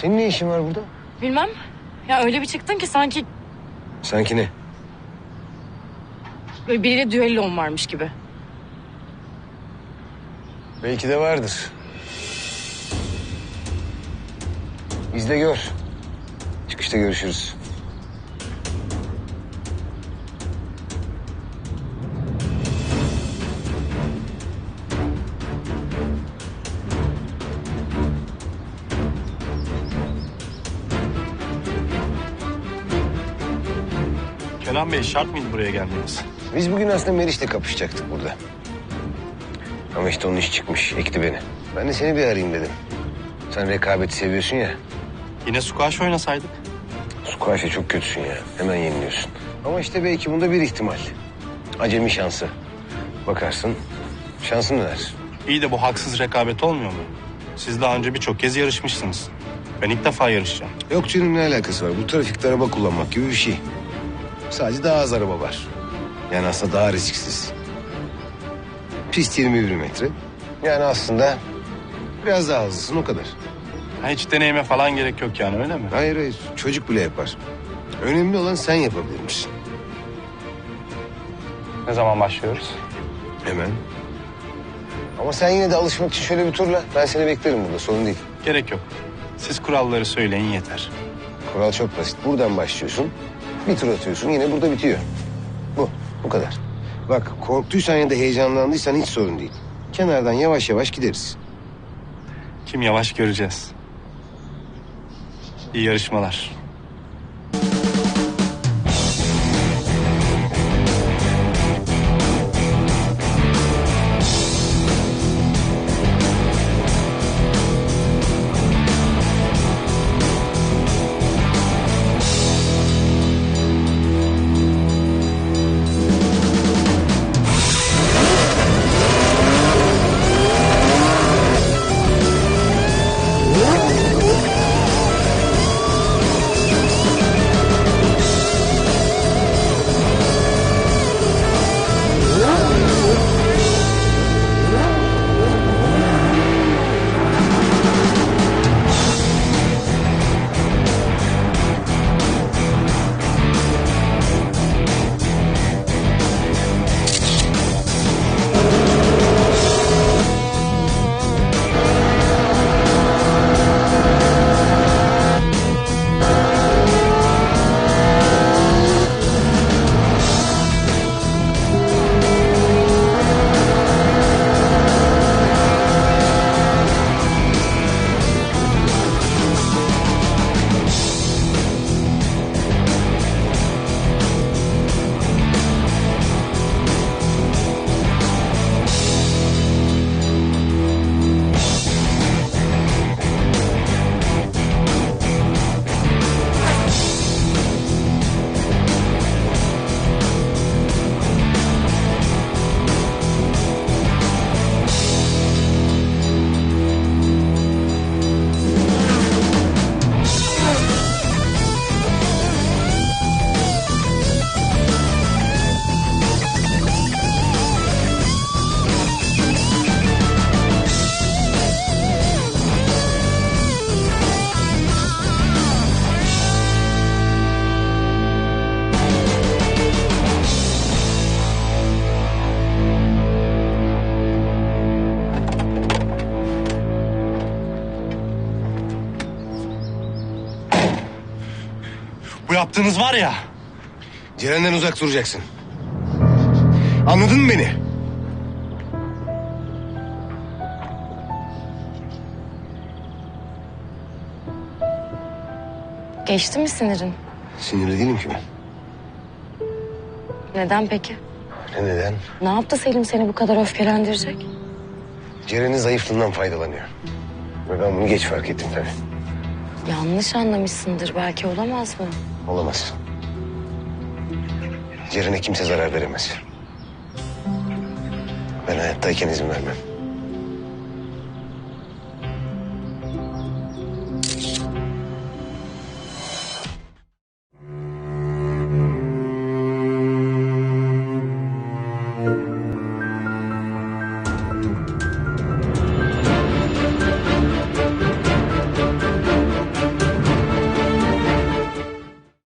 Senin ne işin var burada? Bilmem. Ya öyle bir çıktın ki sanki Sanki ne? böyle biriyle düellon varmış gibi. Belki de vardır. İzle gör. Çıkışta görüşürüz. Kenan Bey şart mıydı buraya gelmeniz? Biz bugün aslında Meriç'le kapışacaktık burada. Ama işte onun iş çıkmış, ekti beni. Ben de seni bir arayayım dedim. Sen rekabeti seviyorsun ya. Yine squash oynasaydık. Squash'e çok kötüsün ya. Hemen yeniliyorsun. Ama işte belki bunda bir ihtimal. Acemi şansı. Bakarsın şansın döner. İyi de bu haksız rekabet olmuyor mu? Siz daha önce birçok kez yarışmışsınız. Ben ilk defa yarışacağım. Yok canım ne alakası var? Bu trafikte araba kullanmak gibi bir şey. Sadece daha az araba var. Yani aslında daha risksiz. Pist 21 metre. Yani aslında biraz daha hızlısın o kadar. Ha, hiç deneyime falan gerek yok yani öyle mi? Hayır hayır çocuk bile yapar. Önemli olan sen yapabilir misin? Ne zaman başlıyoruz? Hemen. Ama sen yine de alışmak için şöyle bir turla. Ben seni beklerim burada sorun değil. Gerek yok. Siz kuralları söyleyin yeter. Kural çok basit. Buradan başlıyorsun. Bir tur atıyorsun yine burada bitiyor. Bu. Bu kadar. Bak korktuysan ya da heyecanlandıysan hiç sorun değil. Kenardan yavaş yavaş gideriz. Kim yavaş göreceğiz. İyi yarışmalar. Yaptığınız var ya. Ceren'den uzak duracaksın. Anladın mı beni? Geçti mi sinirin? Sinirli değilim ki ben. Neden peki? Ne neden? Ne yaptı Selim seni bu kadar öfkelendirecek? Ceren'in zayıflığından faydalanıyor. Ve ben bunu geç fark ettim tabii. Yanlış anlamışsındır belki olamaz mı? Olamaz. Ceren'e kimse zarar veremez. Ben hayattayken izin vermem.